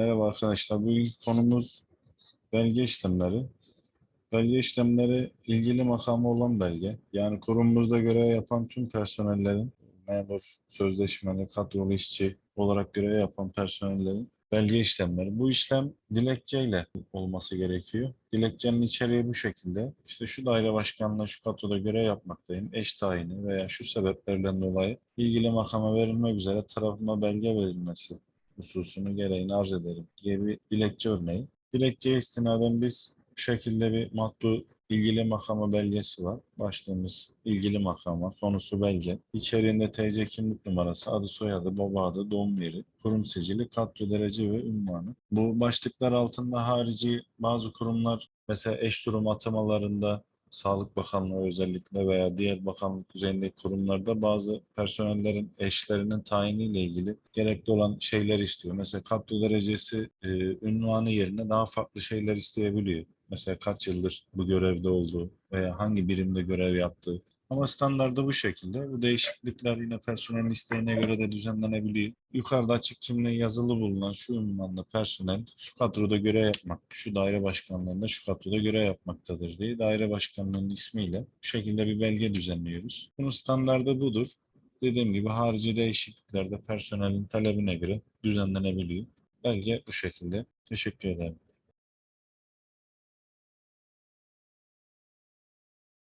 Merhaba arkadaşlar. Bugün konumuz belge işlemleri. Belge işlemleri ilgili makamı olan belge. Yani kurumumuzda görev yapan tüm personellerin, memur, sözleşmeli, kadrolu işçi olarak görev yapan personellerin belge işlemleri. Bu işlem dilekçeyle olması gerekiyor. Dilekçenin içeriği bu şekilde. İşte şu daire başkanlığı şu kadroda görev yapmaktayım. Eş tayini veya şu sebeplerden dolayı ilgili makama verilmek üzere tarafıma belge verilmesi hususunu gereğini arz ederim diye bir dilekçe örneği. Dilekçeye istinaden biz bu şekilde bir matbu ilgili makama belgesi var. Başlığımız ilgili makama, konusu belge. İçeriğinde TC kimlik numarası, adı soyadı, baba adı, doğum yeri, kurum sicili, kadro derece ve ünvanı. Bu başlıklar altında harici bazı kurumlar mesela eş durum atamalarında Sağlık Bakanlığı özellikle veya diğer bakanlık düzeyindeki kurumlarda bazı personellerin eşlerinin tayiniyle ilgili gerekli olan şeyler istiyor. Mesela kadro derecesi e, ünvanı yerine daha farklı şeyler isteyebiliyor. Mesela kaç yıldır bu görevde olduğu veya hangi birimde görev yaptığı. Ama standardı bu şekilde. Bu değişiklikler yine personelin isteğine göre de düzenlenebiliyor. Yukarıda açık kimliği yazılı bulunan şu ünvanlı personel şu kadroda görev yapmak, şu daire başkanlığında şu kadroda görev yapmaktadır diye daire başkanlığının ismiyle bu şekilde bir belge düzenliyoruz. Bunun standardı budur. Dediğim gibi harici değişiklikler de personelin talebine göre düzenlenebiliyor. Belge bu şekilde. Teşekkür ederim.